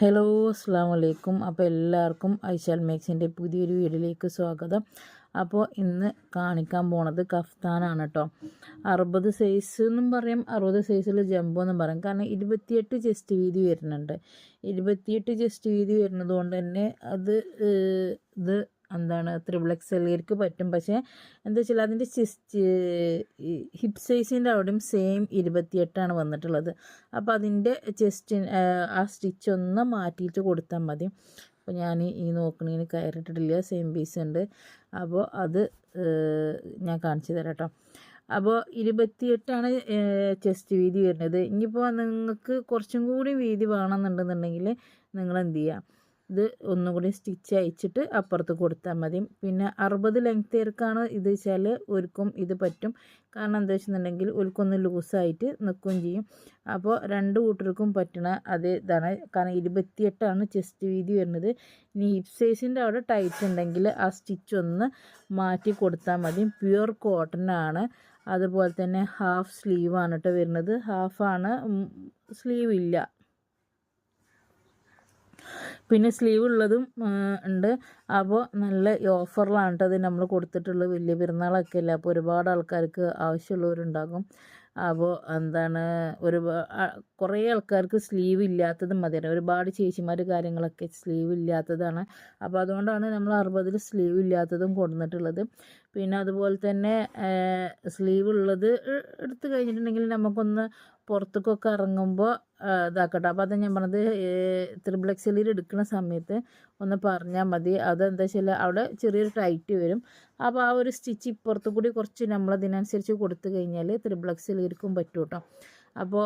Hello അസ്സാം വലൈക്കും അപ്പോൾ എല്ലാവർക്കും ഐശാൽ മേക്സിന്റെ പുതിയൊരു വീഡിയോയിലേക്ക് സ്വാഗതം. അപ്പോൾ ഇന്ന് കാണിക്കാൻ പോണത് കഫ്താനാണ് കേട്ടോ അറുപത് സൈസ് എന്നും പറയും അറുപത് സൈസിൽ ജംബോ എന്നും പറയും. കാരണം ഇരുപത്തിയെട്ട് ചെസ്റ്റ് വീതി വരുന്നുണ്ട്. ഇരുപത്തിയെട്ട് ചെസ്റ്റ് വീതി വരുന്നത് കൊണ്ട് തന്നെ അത് ഇത് എന്താണ് ത്രിബിൾ എല്ലാവർക്ക് പറ്റും. പക്ഷേ എന്താ വെച്ചാൽ അതിന്റെ സിസ്റ്റ് ഹിപ്പ് സൈസിന്റെ അവിടെയും സെയിം ഇരുപത്തിയെട്ടാണ് വന്നിട്ടുള്ളത്. അപ്പോൾ അതിന്റെ ചെസ്റ്റ് ആ സ്റ്റിച്ച് ഒന്ന് മാറ്റിയിട്ട് കൊടുത്താൽ മതി. അപ്പോൾ ഞാൻ ഈ നോക്കണേന് കയറിയിട്ടിട്ടില്ല. സെയിം പീസ് ഉണ്ട്. അപ്പോൾ അത് ഞാൻ കാണിച്ചു തരാം കേട്ടോ. അപ്പോൾ ഇരുപത്തിയെട്ടാണ് ചെസ്റ്റ് വീതി വരുന്നത്. ഇനിയിപ്പോൾ നിങ്ങൾക്ക് കുറച്ചും കൂടി വീതി വേണമെന്നുണ്ടെന്നുണ്ടെങ്കിൽ നിങ്ങൾ എന്ത് ചെയ്യുക ഇത് ഒന്നും കൂടി സ്റ്റിച്ച് അയച്ചിട്ട് അപ്പുറത്ത് കൊടുത്താൽ മതി. പിന്നെ അറുപത് ലെങ്ത്തേർക്കാണ് ഇത് വെച്ചാൽ ഒരുക്കും ഇത് പറ്റും. കാരണം എന്താ വെച്ചിട്ടുണ്ടെങ്കിൽ ഒരുക്കൊന്ന് ലൂസായിട്ട് നിൽക്കുകയും ചെയ്യും. അപ്പോൾ രണ്ട് കൂട്ടർക്കും പറ്റണ അതേ ഇതാണ്. കാരണം ഇരുപത്തിയെട്ടാണ് ചെസ്റ്റ് വീതി വരുന്നത്. ഇനി ഹിപ് സൈസിന്റെ അവിടെ ടൈറ്റ് ഉണ്ടെങ്കിൽ ആ സ്റ്റിച്ച് ഒന്ന് മാറ്റി കൊടുത്താൽ മതി. പ്യുവർ കോട്ടൺ ആണ്. അതുപോലെ തന്നെ ഹാഫ് സ്ലീവാണ് കേട്ടോ വരുന്നത്. ഹാഫാണ് സ്ലീവ് ഇല്ല. പിന്നെ സ്ലീവ് ഉള്ളതും ഉണ്ട്. അപ്പോൾ നല്ല ഓഫറിലാണ് കേട്ടോ അത് നമ്മൾ കൊടുത്തിട്ടുള്ളത് വലിയ പെരുന്നാളൊക്കെ അല്ലേ? അപ്പോൾ ഒരുപാട് ആൾക്കാർക്ക് ആവശ്യമുള്ളവരുണ്ടാകും. അപ്പോൾ എന്താണ് ഒരു കുറേ ആൾക്കാർക്ക് സ്ലീവ് ഇല്ലാത്തത് മതിയാണ് ഒരുപാട് ചേച്ചിമാർ കാര്യങ്ങളൊക്കെ സ്ലീവ് ഇല്ലാത്തതാണ്. അപ്പോൾ അതുകൊണ്ടാണ് നമ്മൾ അറുപതിൽ സ്ലീവ് ഇല്ലാത്തതും കൊടുത്തിട്ടുള്ളത് പിന്നെ അതുപോലെ തന്നെ സ്ലീവ് ഉള്ളത് എടുത്തു കഴിഞ്ഞിട്ടുണ്ടെങ്കിൽ നമുക്കൊന്ന് പുറത്തേക്കൊക്കെ ഇറങ്ങുമ്പോൾ ഇതാക്കട്ടെ. അപ്പോൾ അത് ഞാൻ പറഞ്ഞത് ത്രിബിൾ എക്സലിൽ എടുക്കുന്ന സമയത്ത് ഒന്ന് പറഞ്ഞാൽ മതി. അതെന്താ വെച്ചാൽ അവിടെ ചെറിയൊരു ടൈറ്റ് വരും. അപ്പോൾ ആ ഒരു സ്റ്റിച്ച് ഇപ്പുറത്ത് കൂടി കുറച്ച് നമ്മൾ അതിനനുസരിച്ച് കൊടുത്തു കഴിഞ്ഞാൽ ത്രിബിൾ ഇരിക്കും പറ്റും കേട്ടോ അപ്പോൾ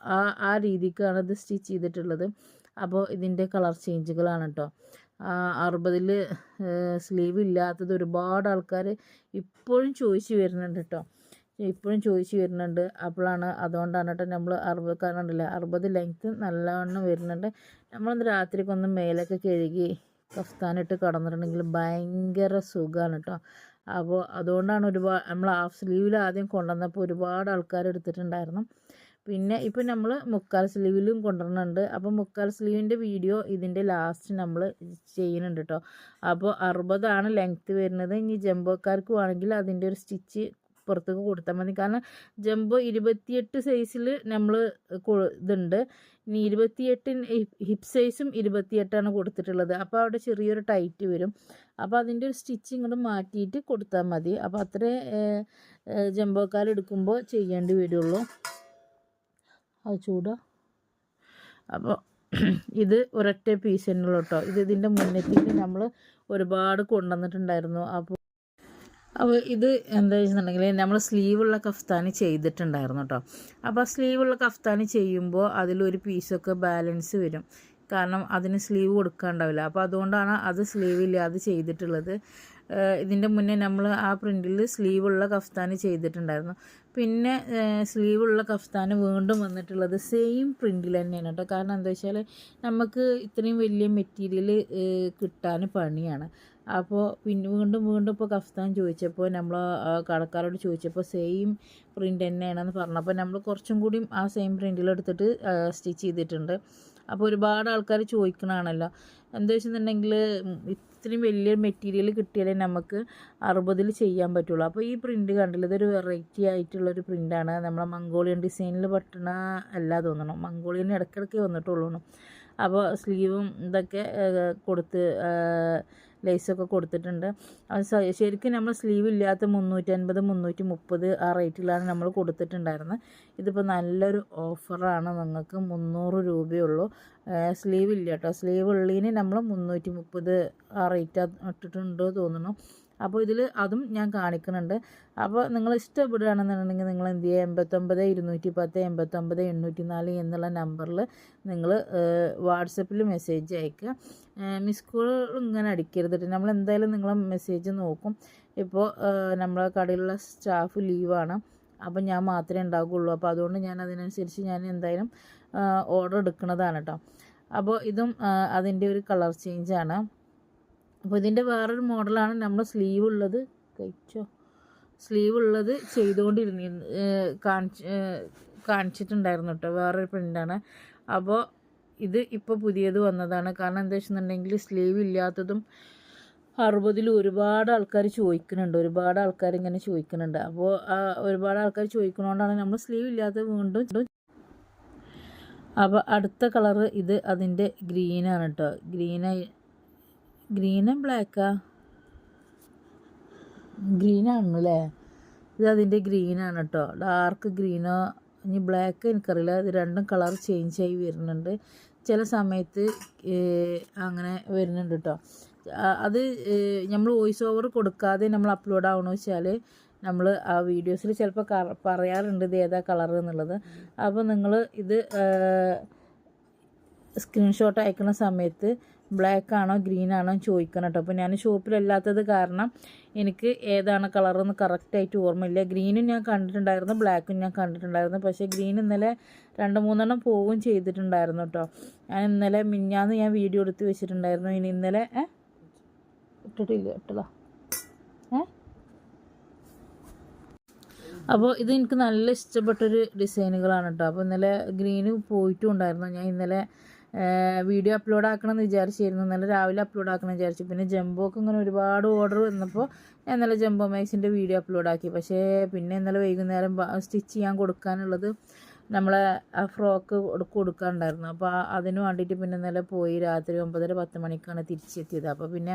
ആ ആ രീതിക്കാണ് ഇത് സ്റ്റിച്ച് ചെയ്തിട്ടുള്ളത്. അപ്പോൾ ഇതിന്റെ കളർ ചേഞ്ചുകളാണ് കേട്ടോ അറുപതിൽ സ്ലീവ് ഇല്ലാത്തത് ഒരുപാട് ആൾക്കാർ ഇപ്പോഴും ചോദിച്ചു വരുന്നുണ്ട് കേട്ടോ ഇപ്പോഴും ചോദിച്ചു വരുന്നുണ്ട്. അപ്പോഴാണ് അതുകൊണ്ടാണ് കേട്ടോ നമ്മൾ അറുപത് കാരണം ഉണ്ടല്ലോ അറുപത് ലെങ്ത്ത് നല്ലവണ്ണം വരുന്നുണ്ട്. നമ്മളൊന്ന് രാത്രിക്കൊന്ന് മേലൊക്കെ കഴുകി കഫ്താനിട്ട് കടന്നിട്ടുണ്ടെങ്കിൽ ഭയങ്കര സുഖമാണ് കേട്ടോ അപ്പോൾ അതുകൊണ്ടാണ് ഒരുപാട് നമ്മൾ ഹാഫ് സ്ലീവിൽ ആദ്യം കൊണ്ടുവന്നപ്പോൾ ഒരുപാട് ആൾക്കാർ എടുത്തിട്ടുണ്ടായിരുന്നു. പിന്നെ ഇപ്പം നമ്മൾ മുക്കാൽ സ്ലീവിലും കൊണ്ടുവരുന്നുണ്ട്. അപ്പോൾ മുക്കാൽ സ്ലീവിന്റെ വീഡിയോ ഇതിന്റെ ലാസ്റ്റ് നമ്മൾ ചെയ്യുന്നുണ്ട് കേട്ടോ അപ്പോൾ അറുപതാണ് ലെങ്ത്ത് വരുന്നത്. ഇനി ജംബോക്കാർക്ക് വേണമെങ്കിൽ അതിന്റെ ഒരു സ്റ്റിച്ച് പുറത്തേക്ക് കൊടുത്താൽ മതി. കാരണം ജംബോ ഇരുപത്തിയെട്ട് സൈസിൽ നമ്മൾ ഇതുണ്ട്. ഇനി ഇരുപത്തിയെട്ടിന് ഹിപ്പ് സൈസും ഇരുപത്തിയെട്ടാണ് കൊടുത്തിട്ടുള്ളത്. അപ്പോൾ അവിടെ ചെറിയൊരു ടൈറ്റ് വരും. അപ്പോൾ അതിന്റെ ഒരു സ്റ്റിച്ച് ഇങ്ങോട്ട് മാറ്റിയിട്ട് കൊടുത്താൽ മതി. അപ്പോൾ അത്രേ ജംബോക്കാർ എടുക്കുമ്പോൾ ചെയ്യേണ്ടി വരുള്ളൂ. അത് ചൂടാ. അപ്പോൾ ഇത് ഒരൊറ്റ പീസ് തന്നെയുള്ളൂ കേട്ടോ. ഇത് ഇതിന്റെ മുന്നേക്ക് നമ്മൾ ഒരുപാട് കൊണ്ടുവന്നിട്ടുണ്ടായിരുന്നു. അപ്പോൾ അപ്പോൾ ഇത് എന്താ വെച്ചിട്ടുണ്ടെങ്കിൽ നമ്മൾ സ്ലീവുള്ള കഫ്താനി ചെയ്തിട്ടുണ്ടായിരുന്നു കേട്ടോ അപ്പോൾ സ്ലീവുള്ള കഫ്താനി ചെയ്യുമ്പോൾ അതിലൊരു പീസൊക്കെ ബാലൻസ് വരും. കാരണം അതിന് സ്ലീവ് കൊടുക്കാണ്ടാവില്ല. അപ്പോൾ അതുകൊണ്ടാണ് അത് സ്ലീവ് ഇല്ലാതെ ചെയ്തിട്ടുള്ളത്. ഇതിന്റെ മുന്നേ നമ്മൾ ആ പ്രിന്റിൽ സ്ലീവുള്ള കഫ്താനി ചെയ്തിട്ടുണ്ടായിരുന്നു. പിന്നെ സ്ലീവുള്ള കഫ്താന് വീണ്ടും വന്നിട്ടുള്ളത് സെയിം പ്രിന്റിൽ തന്നെയാണ് കേട്ടോ കാരണം എന്താ വെച്ചാൽ നമുക്ക് ഇത്രയും വലിയ മെറ്റീരിയൽ കിട്ടാൻ പണിയാണ്. അപ്പോൾ പിന്നെ വീണ്ടും വീണ്ടും ഇപ്പോൾ കഫ്താൻ ചോദിച്ചപ്പോൾ നമ്മൾ കടക്കാരോട് ചോദിച്ചപ്പോൾ സെയിം പ്രിന്റ് തന്നെയാണെന്ന് പറഞ്ഞപ്പോൾ നമ്മൾ കുറച്ചും കൂടിയും ആ സെയിം പ്രിന്റിൽ എടുത്തിട്ട് സ്റ്റിച്ച് ചെയ്തിട്ടുണ്ട്. അപ്പോൾ ഒരുപാട് ആൾക്കാർ ചോദിക്കണതാണല്ലോ. എന്താ വെച്ചിട്ടുണ്ടെങ്കിൽ ഇത്രയും വലിയ മെറ്റീരിയൽ കിട്ടിയാലേ നമുക്ക് അറുപതിൽ ചെയ്യാൻ പറ്റുള്ളൂ. അപ്പോൾ ഈ പ്രിന്റ് കണ്ടില്ല ഇതൊരു വെറൈറ്റി ആയിട്ടുള്ളൊരു പ്രിന്റാണ് നമ്മളെ മംഗോളിയൻ ഡിസൈനിൽ പറ്റണ അല്ല തോന്നണം. മംഗോളിയൻ ഇടയ്ക്കിടയ്ക്ക് വന്നിട്ടുള്ളൂ അപ്പോൾ സ്ലീവും ഇതൊക്കെ കൊടുത്ത് ലേസൊക്കെ കൊടുത്തിട്ടുണ്ട്. ശരിക്കും നമ്മൾ സ്ലീവ് ഇല്ലാത്ത മുന്നൂറ്റൻപത് മുന്നൂറ്റി മുപ്പത് ആ റേറ്റിലാണ് നമ്മൾ കൊടുത്തിട്ടുണ്ടായിരുന്നത്. ഇതിപ്പോൾ നല്ലൊരു ഓഫറാണ് നിങ്ങൾക്ക് മുന്നൂറ് രൂപയുള്ളൂ. സ്ലീവ് ഇല്ല കേട്ടോ. സ്ലീവ് ഉള്ളതിന് നമ്മൾ മുന്നൂറ്റി മുപ്പത് ആ റേറ്റ് ഇട്ടിട്ടുണ്ടോ തോന്നുന്നു. അപ്പോൾ ഇതിൽ അതും ഞാൻ കാണിക്കുന്നുണ്ട്. അപ്പോൾ നിങ്ങൾ ഇഷ്ടപ്പെടുകയാണെന്നുണ്ടെങ്കിൽ നിങ്ങൾ എന്ത് ചെയ്യുക? എൺപത്തൊമ്പത് ഇരുന്നൂറ്റി പത്ത് എൺപത്തൊമ്പത് എണ്ണൂറ്റി നാല് എന്നുള്ള നമ്പറിൽ നിങ്ങൾ വാട്സപ്പിൽ മെസ്സേജ് അയക്കുക. മിസ് കോൾ ഇങ്ങനെ അടിക്കരുത് നമ്മൾ എന്തായാലും നിങ്ങളെ മെസ്സേജ് നോക്കും. ഇപ്പോൾ നമ്മളെ കടയിലുള്ള സ്റ്റാഫ് ലീവാണ്. അപ്പം ഞാൻ മാത്രമേ ഉണ്ടാകുള്ളൂ അപ്പോൾ അതുകൊണ്ട് ഞാൻ അതിനനുസരിച്ച് ഞാൻ എന്തായാലും ഓർഡർ എടുക്കുന്നതാണ് കേട്ടോ. അപ്പോൾ ഇതും അതിന്റെ ഒരു കളർ ചേഞ്ചാണ് അപ്പോൾ ഇതിന്റെ വേറൊരു മോഡലാണ് നമ്മൾ സ്ലീവ് ഉള്ളത്. കഴിച്ചോ? സ്ലീവ് ഉള്ളത് ചെയ്തുകൊണ്ടിരുന്നി കാണിച്ച് കാണിച്ചിട്ടുണ്ടായിരുന്നു കേട്ടോ. വേറൊരു പ്രിന്റാണ് അപ്പോൾ ഇത് ഇപ്പോൾ പുതിയത് വന്നതാണ്. കാരണം എന്താ വെച്ചിട്ടുണ്ടെങ്കിൽ സ്ലീവ് ഇല്ലാത്തതും അറുപതിൽ ഒരുപാട് ആൾക്കാർ ചോദിക്കുന്നുണ്ട്. ഒരുപാട് ആൾക്കാർ ഇങ്ങനെ ചോദിക്കുന്നുണ്ട്. അപ്പോൾ ഒരുപാട് ആൾക്കാർ ചോദിക്കുന്നതുകൊണ്ടാണ് നമ്മൾ സ്ലീവ് ഇല്ലാത്ത വീണ്ടും അപ്പോൾ അടുത്ത കളറ് ഇത് അതിന്റെ ഗ്രീനാണ് കേട്ടോ. ഗ്രീനായി ഗ്രീനും ബ്ലാക്കാ ഗ്രീനാണ് അല്ലേ ഇത് അതിന്റെ ഗ്രീനാണ് കേട്ടോ ഡാർക്ക് ഗ്രീനോ ഇനി ബ്ലാക്ക് എനിക്കറിയില്ല. ഇത് രണ്ടും കളർ ചേഞ്ച് ആയി വരുന്നുണ്ട്. ചില സമയത്ത് അങ്ങനെ വരുന്നുണ്ട് കേട്ടോ അത് നമ്മൾ വോയിസ് ഓവർ കൊടുക്കാതെ നമ്മൾ അപ്ലോഡ് ആവണമെന്ന് വെച്ചാൽ നമ്മൾ ആ വീഡിയോസിൽ ചിലപ്പോൾ പറയാറുണ്ട് ഇത് ഏതാ കളർ എന്നുള്ളത്. അപ്പോൾ നിങ്ങൾ ഇത് സ്ക്രീൻഷോട്ട് അയക്കുന്ന സമയത്ത് ബ്ലാക്ക് ആണോ ഗ്രീൻ ആണോ ചോദിക്കണം കേട്ടോ. അപ്പോൾ ഞാൻ ഷോപ്പിലല്ലാത്തത് കാരണം എനിക്ക് ഏതാണ് കളറെന്ന് കറക്റ്റായിട്ട് ഓർമ്മയില്ല. ഗ്രീനും ഞാൻ കണ്ടിട്ടുണ്ടായിരുന്നു ബ്ലാക്കും ഞാൻ കണ്ടിട്ടുണ്ടായിരുന്നു. പക്ഷേ ഗ്രീൻ ഇന്നലെ രണ്ട് മൂന്നെണ്ണം പോവുകയും ചെയ്തിട്ടുണ്ടായിരുന്നു കേട്ടോ. ഞാൻ ഇന്നലെ മിഞ്ഞാന്ന് ഞാൻ വീഡിയോ എടുത്ത് വെച്ചിട്ടുണ്ടായിരുന്നു. ഇനി ഇന്നലെ ഏ? ഇട്ടിട്ടില്ല ഇട്ടതാ. ഏ? അപ്പോൾ ഇത് എനിക്ക് നല്ല ഇഷ്ടപ്പെട്ടൊരു ഡിസൈനുകളാണ് കേട്ടോ. അപ്പോൾ ഇന്നലെ ഗ്രീന് പോയിട്ടും ഉണ്ടായിരുന്നു ഞാൻ ഇന്നലെ വീഡിയോ അപ്ലോഡ് ആക്കണം എന്ന് വിചാരിച്ചിരുന്നു. ഇന്നലെ രാവിലെ അപ്ലോഡ് ആക്കണം വിചാരിച്ചു. പിന്നെ ജംബോക്ക് ഇങ്ങനെ ഒരുപാട് ഓർഡർ വന്നപ്പോൾ ഞാൻ ഇന്നലെ ജംബോ മാക്സിന്റെ വീഡിയോ അപ്ലോഡ് ആക്കി പക്ഷേ പിന്നെ ഇന്നലെ വൈകുന്നേരം സ്റ്റിച്ച് ചെയ്യാൻ കൊടുക്കാനുള്ളത് നമ്മളെ ആ ഫ്രോക്ക് കൊടുക്കാനുണ്ടായിരുന്നു അപ്പോൾ അതിന് വേണ്ടിയിട്ട് പിന്നെ ഇന്നലെ പോയി രാത്രി ഒമ്പതര പത്ത് മണിക്കാണ് തിരിച്ചെത്തിയത്. അപ്പോൾ പിന്നെ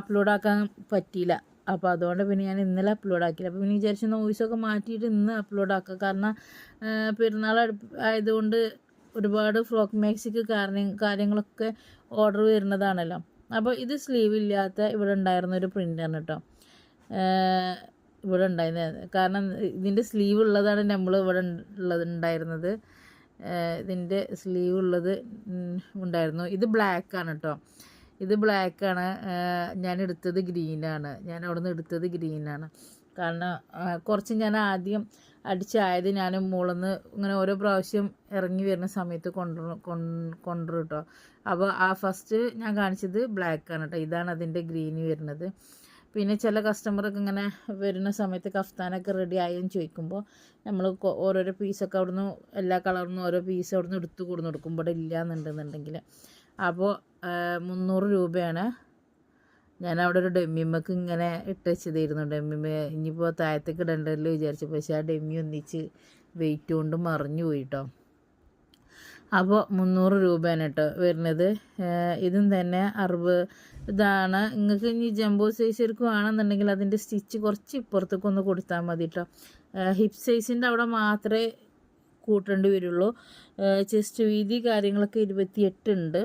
അപ്ലോഡ് ആക്കാൻ പറ്റിയില്ല. അപ്പോൾ അതുകൊണ്ട് പിന്നെ ഞാൻ ഇന്നലെ അപ്ലോഡ് ആക്കിയില്ല അപ്പോൾ പിന്നെ വിചാരിച്ചു വോയിസൊക്കെ മാറ്റിയിട്ട് ഇന്ന് അപ്ലോഡ് ആക്കുക കാരണം പെരുന്നാൾ ആയതുകൊണ്ട് ഒരുപാട് ഫ്രോക്ക് മാക്സിക്ക് കാരണം കാര്യങ്ങളൊക്കെ ഓർഡർ വരുന്നതാണല്ലോ. അപ്പോൾ ഇത് സ്ലീവ് ഇല്ലാത്ത ഇവിടെ ഉണ്ടായിരുന്ന ഒരു പ്രിന്റാണ് കേട്ടോ ഇവിടെ ഉണ്ടായിരുന്നത് കാരണം ഇതിന്റെ സ്ലീവ് ഉള്ളതാണ് നമ്മൾ ഇവിടെ ഉള്ളത് ഉണ്ടായിരുന്നത്. ഇതിന്റെ സ്ലീവ് ഉള്ളത് ഉണ്ടായിരുന്നു. ഇത് ബ്ലാക്കാണ് കേട്ടോ ഇത് ബ്ലാക്കാണ് ഞാൻ എടുത്തത് ഗ്രീനാണ് ഞാൻ അവിടെ നിന്ന് എടുത്തത് ഗ്രീനാണ് കാരണം കുറച്ച് ഞാൻ ആദ്യം അടിച്ചായത് ഞാൻ മുളന്ന് ഇങ്ങനെ ഓരോ പ്രാവശ്യം ഇറങ്ങി വരുന്ന സമയത്ത് കൊണ്ടു കൊണ്ടു കേട്ടോ അപ്പോൾ ആ ഫസ്റ്റ് ഞാൻ കാണിച്ചത് ബ്ലാക്ക് ആണ് കേട്ടോ ഇതാണ് അതിന്റെ ഗ്രീന് വരുന്നത്. പിന്നെ ചില കസ്റ്റമറൊക്കെ ഇങ്ങനെ വരുന്ന സമയത്ത് കഫ്താനൊക്കെ റെഡി ആയെന്ന് ചോദിക്കുമ്പോൾ നമ്മൾ ഓരോരോ പീസൊക്കെ അവിടുന്ന് എല്ലാ കളറിനും ഓരോ പീസ് അവിടുന്ന് എടുത്ത് കൊടുന്ന് കൊടുക്കും. ഇവിടെ ഇല്ല എന്നുണ്ടെന്നുണ്ടെങ്കിൽ അപ്പോൾ മുന്നൂറ് രൂപയാണ് ഞാൻ അവിടെ ഒരു ഡെമ്മിമ്മക്ക് ഇങ്ങനെ ഇട്ട് വെച്ചതായിരുന്നു. ഡെമ്മിമ്മ ഇനിയിപ്പോൾ താഴത്തേക്ക് ഇടണ്ടല്ലോ വിചാരിച്ചു. പക്ഷേ ആ ഡെമ്മി ഒന്നിച്ച് വെയിറ്റ് കൊണ്ട് മറിഞ്ഞു പോയി കേട്ടോ അപ്പോൾ മുന്നൂറ് രൂപയാണ് കേട്ടോ വരുന്നത്. ഇതും തന്നെ അറുപത് ഇതാണ്. നിങ്ങൾക്ക് ഇനി ജംബോ സൈസ് എടുക്കുകയാണെന്നുണ്ടെങ്കിൽ അതിന്റെ സ്റ്റിച്ച് കുറച്ച് ഇപ്പുറത്തേക്കൊന്ന് കൊടുത്താൽ മതി കേട്ടോ. ഹിപ്പ് സൈസിന്റെ അവിടെ മാത്രമേ കൂട്ടേണ്ടി വരുള്ളൂ. ചെസ്റ്റ് വീതി കാര്യങ്ങളൊക്കെ ഇരുപത്തിയെട്ട് ഉണ്ട്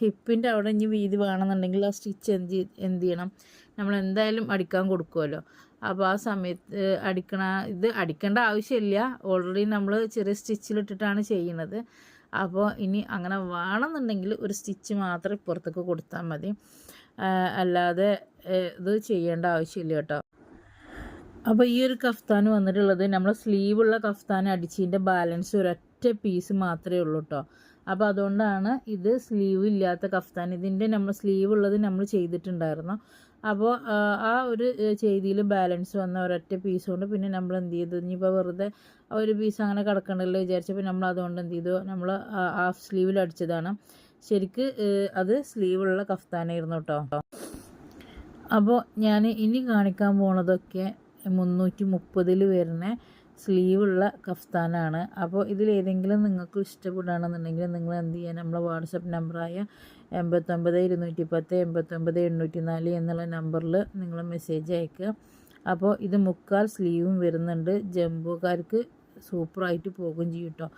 ഹിപ്പിന്റെ അവിടെ ഇനി വീതി വേണമെന്നുണ്ടെങ്കിൽ ആ സ്റ്റിച്ച് എന്ത് എന്ത് ചെയ്യണം? നമ്മൾ എന്തായാലും അടിക്കാൻ കൊടുക്കുമല്ലോ അപ്പോൾ ആ സമയത്ത് അടിക്കണ ഇത് അടിക്കേണ്ട ആവശ്യമില്ല. ഓൾറെഡി നമ്മൾ ചെറിയ സ്റ്റിച്ചിലിട്ടിട്ടാണ് ചെയ്യുന്നത്. അപ്പോൾ ഇനി അങ്ങനെ വേണമെന്നുണ്ടെങ്കിൽ ഒരു സ്റ്റിച്ച് മാത്രം ഇപ്പുറത്തേക്ക് കൊടുത്താൽ മതി. അല്ലാതെ ഇത് ചെയ്യേണ്ട ആവശ്യമില്ല കേട്ടോ. അപ്പോൾ ഈ ഒരു കഫ്താൻ വന്നിട്ടുള്ളത് നമ്മൾ സ്ലീവുള്ള കഫ്താൻ അടിച്ചതിന്റെ ബാലൻസ് ഒരൊറ്റ പീസ് മാത്രമേ ഉള്ളൂ കേട്ടോ അപ്പോൾ അതുകൊണ്ടാണ് ഇത് സ്ലീവ് ഇല്ലാത്ത കഫ്താൻ. ഇതിന്റെ നമ്മൾ സ്ലീവ് ഉള്ളത് നമ്മൾ ചെയ്തിട്ടുണ്ടായിരുന്നു. അപ്പോൾ ആ ഒരു ചെയ്തിയിൽ ബാലൻസ് വന്ന ഒരൊറ്റ പീസ് കൊണ്ട് പിന്നെ നമ്മൾ എന്ത് ചെയ്തു? ഇനിയിപ്പോൾ വെറുതെ ഒരു പീസ് അങ്ങനെ കിടക്കണ്ടല്ലോ വിചാരിച്ചപ്പോൾ നമ്മൾ അതുകൊണ്ട് എന്ത് ചെയ്തു? നമ്മൾ ഹാഫ് സ്ലീവിൽ അടിച്ചതാണ്. ശരിക്ക് അത് സ്ലീവുള്ള കഫ്താനായിരുന്നു കേട്ടോ അപ്പോൾ ഞാൻ ഇനി കാണിക്കാൻ പോണതൊക്കെ മുന്നൂറ്റി മുപ്പതിൽ വരുന്ന സ്ലീവുള്ള കഫ്താനാണ്. അപ്പോൾ ഇതിലേതെങ്കിലും നിങ്ങൾക്ക് ഇഷ്ടപ്പെടുകയാണെന്നുണ്ടെങ്കിൽ നിങ്ങൾ എന്ത് ചെയ്യുക നമ്മളെ വാട്സപ്പ് നമ്പറായ എൺപത്തൊമ്പത് ഇരുന്നൂറ്റി പത്ത് എൺപത്തൊമ്പത് എണ്ണൂറ്റി നാല് എന്നുള്ള നമ്പറിൽ നിങ്ങൾ മെസ്സേജ് അയക്കുക. അപ്പോൾ ഇത് മുക്കാൽ സ്ലീവും വരുന്നുണ്ട്. ജംബോക്കാർക്ക് സൂപ്പറായിട്ട് പോകും ചെയ്യും കേട്ടോ.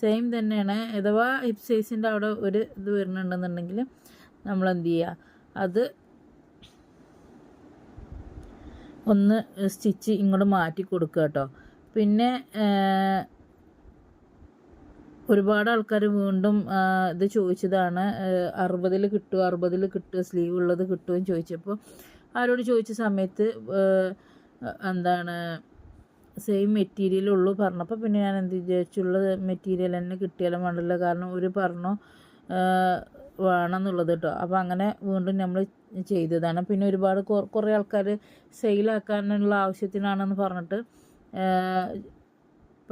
സെയിം തന്നെയാണ്. അഥവാ ഹിപ്സൈസിന്റെ അവിടെ ഒരു ഇത് വരുന്നുണ്ടെന്നുണ്ടെങ്കിൽ നമ്മൾ എന്ത് ചെയ്യുക? അത് ഒന്ന് സ്റ്റിച്ച് ഇങ്ങോട്ട് മാറ്റി കൊടുക്കുക കേട്ടോ. പിന്നെ ഒരുപാട് ആൾക്കാർ വീണ്ടും ഇത് ചോദിച്ചതാണ് അറുപതിൽ കിട്ടുമോ അറുപതിൽ കിട്ടുമോ സ്ലീവ് ഉള്ളത് കിട്ടുമോ എന്ന് ചോദിച്ചപ്പോൾ ആരോട് ചോദിച്ച സമയത്ത് എന്താണ് സെയിം മെറ്റീരിയൽ ഉള്ളൂ പറഞ്ഞപ്പോൾ പിന്നെ ഞാൻ എന്ത് വിചാരിച്ചുള്ള മെറ്റീരിയൽ തന്നെ കിട്ടിയാലും വേണ്ടല്ലോ. കാരണം ഒരു പറഞ്ഞു വേണമെന്നുള്ളത് കേട്ടോ. അപ്പോൾ അങ്ങനെ വീണ്ടും നമ്മൾ ചെയ്തതാണ്. പിന്നെ ഒരുപാട് കുറേ ആൾക്കാർ സെയിലാക്കാനുള്ള ആവശ്യത്തിനാണെന്ന് പറഞ്ഞിട്ട്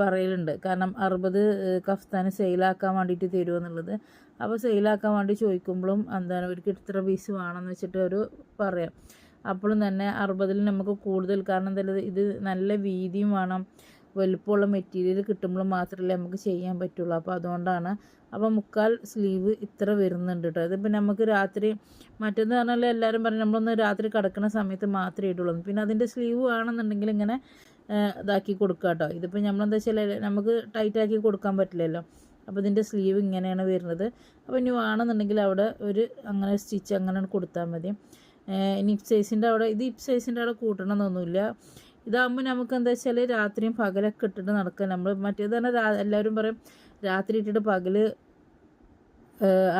പറയലുണ്ട്. കാരണം അറുപത് കഫ്താന് സെയിലാക്കാൻ വേണ്ടിയിട്ട് തരുമെന്നുള്ളത് അപ്പോൾ സെയിലാക്കാൻ വേണ്ടി ചോദിക്കുമ്പോഴും എന്താണ് അവർക്ക് ഇത്ര പീസ് വേണമെന്ന് വെച്ചിട്ട് ഒരു പറയാം. അപ്പോഴും തന്നെ അറുപതിൽ നമുക്ക് കൂടുതൽ കാരണം എന്തായാലും ഇത് നല്ല വീതിയും വേണം. വലുപ്പമുള്ള മെറ്റീരിയൽ കിട്ടുമ്പോൾ മാത്രമല്ലേ നമുക്ക് ചെയ്യാൻ പറ്റുള്ളൂ. അപ്പോൾ അതുകൊണ്ടാണ് അപ്പോൾ മുക്കാൽ സ്ലീവ് ഇത്ര വരുന്നുണ്ട് കേട്ടോ. ഇതിപ്പോൾ നമുക്ക് രാത്രി മറ്റേന്ന് പറഞ്ഞാൽ എല്ലാവരും പറഞ്ഞു നമ്മളൊന്ന് രാത്രി കിടക്കുന്ന സമയത്ത് മാത്രമേ ഇടുള്ളൂ. പിന്നെ അതിന്റെ സ്ലീവ് വേണമെന്നുണ്ടെങ്കിൽ ഇങ്ങനെ ഇതാക്കി കൊടുക്കുക കേട്ടോ. ഇതിപ്പോൾ നമ്മളെന്താ വെച്ചാൽ നമുക്ക് ടൈറ്റാക്കി കൊടുക്കാൻ പറ്റില്ലല്ലോ. അപ്പോൾ ഇതിന്റെ സ്ലീവ് ഇങ്ങനെയാണ് വരുന്നത്. അപ്പോൾ ഇനി വേണമെന്നുണ്ടെങ്കിൽ അവിടെ ഒരു അങ്ങനെ സ്റ്റിച്ച് അങ്ങനെ കൊടുത്താൽ മതി. ഇനി ഇപ് സൈസിന്റെ അവിടെ ഇത് ഇപ് സൈസിന്റെ അവിടെ കൂട്ടണമെന്നൊന്നുമില്ല. ഇതാകുമ്പോൾ നമുക്ക് എന്താ വെച്ചാൽ രാത്രിയും പകലൊക്കെ ഇട്ടിട്ട് നടക്കുക നമ്മൾ മറ്റേത് തന്നെ എല്ലാവരും പറയും രാത്രി ഇട്ടിട്ട് പകൽ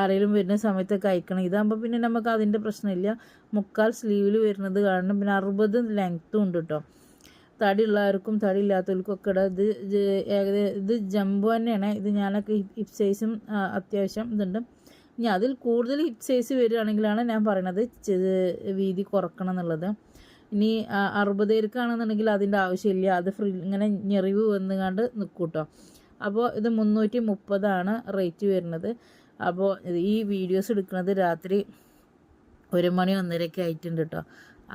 ആരെങ്കിലും വരുന്ന സമയത്തൊക്കെ അയക്കണം. ഇതാകുമ്പോൾ പിന്നെ നമുക്ക് അതിന്റെ പ്രശ്നമില്ല. മുക്കാൽ സ്ലീവിൽ വരുന്നത് കാരണം പിന്നെ അറുപത് ലെങ്ത്തും ഉണ്ട് കേട്ടോ തടി ഉള്ളവർക്കും തടി ഇല്ലാത്തവർക്കും ഒക്കെ ഇടാം. ഇത് ഏകദേശം ഇത് ജമ്പ് തന്നെയാണ്. ഇത് ഞാനൊക്കെ ഹിപ്പ് സൈസും അത്യാവശ്യം ഇതുണ്ട്. ഇനി അതിൽ കൂടുതൽ ഹിപ്പ് സൈസ് വരികയാണെങ്കിലാണ് ഞാൻ പറയണത്. വീതി കുറക്കണം എന്നുള്ളത്. ഇനി അറുപത് പേർക്കാണെന്നുണ്ടെങ്കിൽ അതിന്റെ ആവശ്യമില്ല. അത് ഫ്രീ ഇങ്ങനെ ഞെറിവ് വന്നുകൊണ്ട് നിൽക്കും കേട്ടോ അപ്പോൾ ഇത് മുന്നൂറ്റി മുപ്പതാണ് റേറ്റ് വരുന്നത്. അപ്പോൾ ഈ വീഡിയോസ് എടുക്കുന്നത് രാത്രി ഒരു മണി ഒന്നരയൊക്കെ ആയിട്ടുണ്ട് കേട്ടോ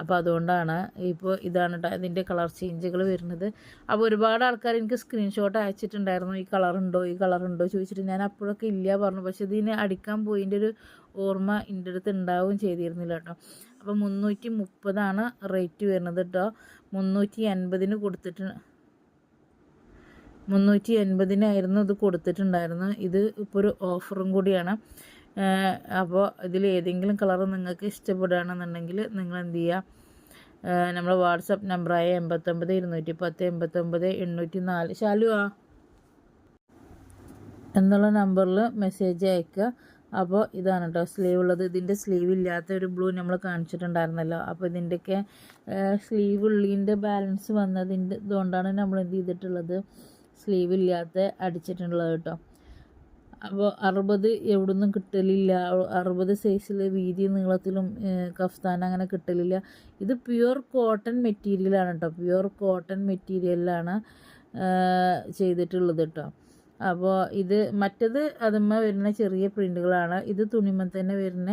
അപ്പോൾ അതുകൊണ്ടാണ് ഇപ്പോൾ ഇതാണ് കേട്ടോ ഇതിന്റെ കളർ ചേഞ്ചുകൾ വരുന്നത്. അപ്പോൾ ഒരുപാട് ആൾക്കാർ എനിക്ക് സ്ക്രീൻഷോട്ട് അയച്ചിട്ടുണ്ടായിരുന്നു ഈ കളറുണ്ടോ ഈ കളറുണ്ടോ ചോദിച്ചിട്ട് ഞാൻ അപ്പോഴൊക്കെ ഇല്ല പറഞ്ഞു. പക്ഷേ ഇതിനെ അടിക്കാൻ പോയിന്റെ ഒരു ഓർമ്മ എന്റെ അടുത്ത് ഉണ്ടാവുകയും ചെയ്തിരുന്നില്ല കേട്ടോ അപ്പോൾ മുന്നൂറ്റി മുപ്പതാണ് റേറ്റ് വരുന്നത് കേട്ടോ മുന്നൂറ്റി എൺപതിന് കൊടുത്തിട്ട് മുന്നൂറ്റി എൺപതിനായിരുന്നു ഇത് കൊടുത്തിട്ടുണ്ടായിരുന്നു. ഇത് ഇപ്പോൾ ഒരു ഓഫറും കൂടിയാണ്. അപ്പോൾ ഇതിൽ ഏതെങ്കിലും കളർ നിങ്ങൾക്ക് ഇഷ്ടപ്പെടുകയാണെന്നുണ്ടെങ്കിൽ നിങ്ങൾ എന്ത് ചെയ്യുക നമ്മുടെ വാട്സപ്പ് നമ്പറായ എൺപത്തൊമ്പത് ഇരുന്നൂറ്റി പത്ത് എൺപത്തൊമ്പത് എണ്ണൂറ്റി നാല് ശാലുവാ. എന്നുള്ള നമ്പറിൽ മെസ്സേജ് അയക്കുക. അപ്പോൾ ഇതാണ് കേട്ടോ സ്ലീവ് ഉള്ളത് ഇതിന്റെ സ്ലീവ് ഇല്ലാത്ത ഒരു ബ്ലൂ നമ്മൾ കാണിച്ചിട്ടുണ്ടായിരുന്നല്ലോ. അപ്പോൾ ഇതിന്റെയൊക്കെ സ്ലീവ് ഉള്ളിന്റെ ബാലൻസ് വന്നതിന്റെ ഇതുകൊണ്ടാണ് നമ്മൾ എന്ത് ചെയ്തിട്ടുള്ളത്? സ്ലീവ് ഇല്ലാത്ത അടിച്ചിട്ടുള്ളത് കേട്ടോ അപ്പോൾ അറുപത് എവിടുന്നും കിട്ടലില്ല. അറുപത് സൈസിൽ വീതി നീളത്തിലും കഫ്താൻ അങ്ങനെ കിട്ടലില്ല. ഇത് പ്യുവർ കോട്ടൺ മെറ്റീരിയലാണ് കേട്ടോ പ്യുവർ കോട്ടൺ മെറ്റീരിയലാണ് ചെയ്തിട്ടുള്ളത് കേട്ടോ അപ്പോൾ ഇത് മറ്റത് അതുമ്മ വരുന്ന ചെറിയ പ്രിന്റുകളാണ് ഇത് തുണിമ്മ തന്നെ വരുന്ന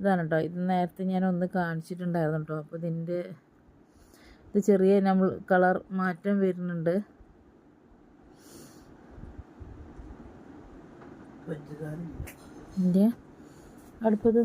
ഇതാണ് കേട്ടോ ഇത് നേരത്തെ ഞാൻ ഒന്ന് കാണിച്ചിട്ടുണ്ടായിരുന്നു കേട്ടോ അപ്പോൾ ഇതിന്റെ ഇത് ചെറിയ നമ്മൾ കളർ മാറ്റം വരുന്നുണ്ട്. അടുത്തത്